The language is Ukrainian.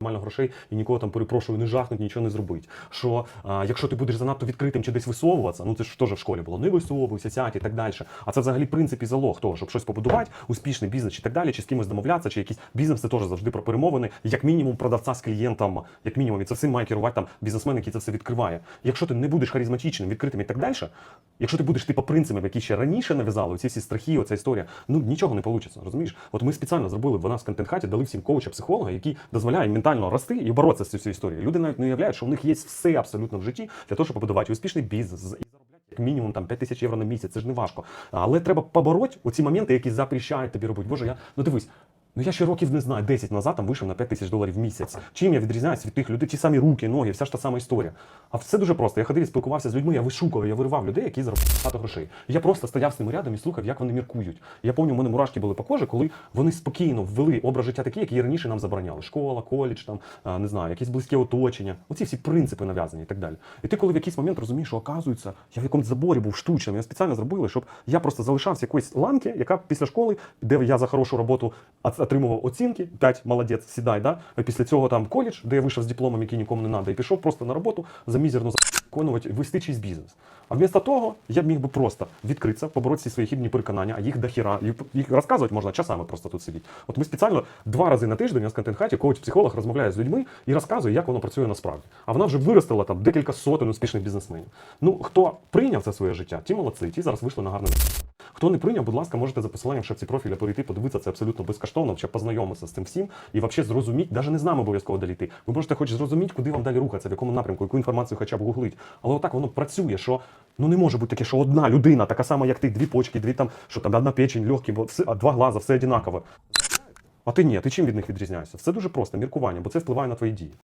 Нормально грошей і нікого там перепрошую, не жахнуть, нічого не зробить. Що а, якщо ти будеш занадто відкритим чи десь висовуватися, ну це ж теж в школі було, не висовуйся, сядь і так далі. А це взагалі принцип і залог того, щоб щось побудувати, успішний бізнес чи так далі, чи з кимось домовлятися, чи якийсь бізнес це теж завжди про перемовини, як мінімум продавця з клієнтом, як мінімум, і це всім має керувати там бізнесмен, який це все відкриває. Якщо ти не будеш харизматичним, відкритим і так далі, якщо ти будеш ти по принципам, які ще раніше нав'язали, ці всі страхи, оця історія, ну нічого не вийде, розумієш? От ми спеціально зробили в нас в контент-хаті, дали всім коуча, психолога, який дозволяє ментально рости і боротися з цією історією. Люди навіть не уявляють, що у них є все абсолютно в житті для того, щоб побудувати успішний бізнес і заробляти як мінімум там 5 тисяч євро на місяць. Це ж не важко. Але треба побороти оці моменти, які запрещають тобі робити. Боже, я ну дивись. Ну я ще років не знаю, 10 назад там вийшов на 5 тисяч доларів в місяць. Чим я відрізняюся від тих людей, ті самі руки, ноги, вся ж та сама історія. А все дуже просто. Я ходив і спілкувався з людьми, я вишукував, я виривав людей, які заробляють багато грошей. Я просто стояв з ними рядом і слухав, як вони міркують. Я пам'ятаю, у мене мурашки були по кожі, коли вони спокійно ввели образ життя такий, який раніше нам забороняли. Школа, коледж, там не знаю, якісь близьке оточення. Оці всі принципи нав'язані і так далі. І ти, коли в якийсь момент розумієш, що оказується, я в якомусь заборі був штучним, я спеціально зробили, щоб я просто залишався якоїсь ланки, яка після школи, де я за хорошу роботу от- отримував оцінки, 5 молодець, сідай, да? Після цього там коледж, де я вийшов з дипломом, який нікому не треба, і пішов просто на роботу за мізерну виконувати, вести чийсь бізнес. А вмісто того я б міг би просто відкритися, побороти свої хібні переконання, а їх дохіра. Їх розказувати можна часами просто тут сидіти. От ми спеціально два рази на тиждень у нас в контент-хаті коуч-психолог розмовляє з людьми і розказує, як воно працює насправді. А вона вже виростила там декілька сотень успішних бізнесменів. Ну, хто прийняв це своє життя, ті молодці, ті зараз вийшли на гарне. Хто не прийняв, будь ласка, можете за посиланням в шапці профіля перейти, подивитися це абсолютно безкоштовно, ще познайомитися з цим всім і взагалі зрозуміти, навіть не з нами обов'язково доліти. Ви можете хоч зрозуміти, куди вам далі рухатися, в якому напрямку, яку інформацію хоча б гуглить. Але отак воно працює, що ну не може бути таке, що одна людина, така сама, як ти, дві почки, дві там, що там одна печень, легкі, бо все, два глаза, все однаково. А ти ні, ти чим від них відрізняєшся? Все дуже просто, міркування, бо це впливає на твої дії.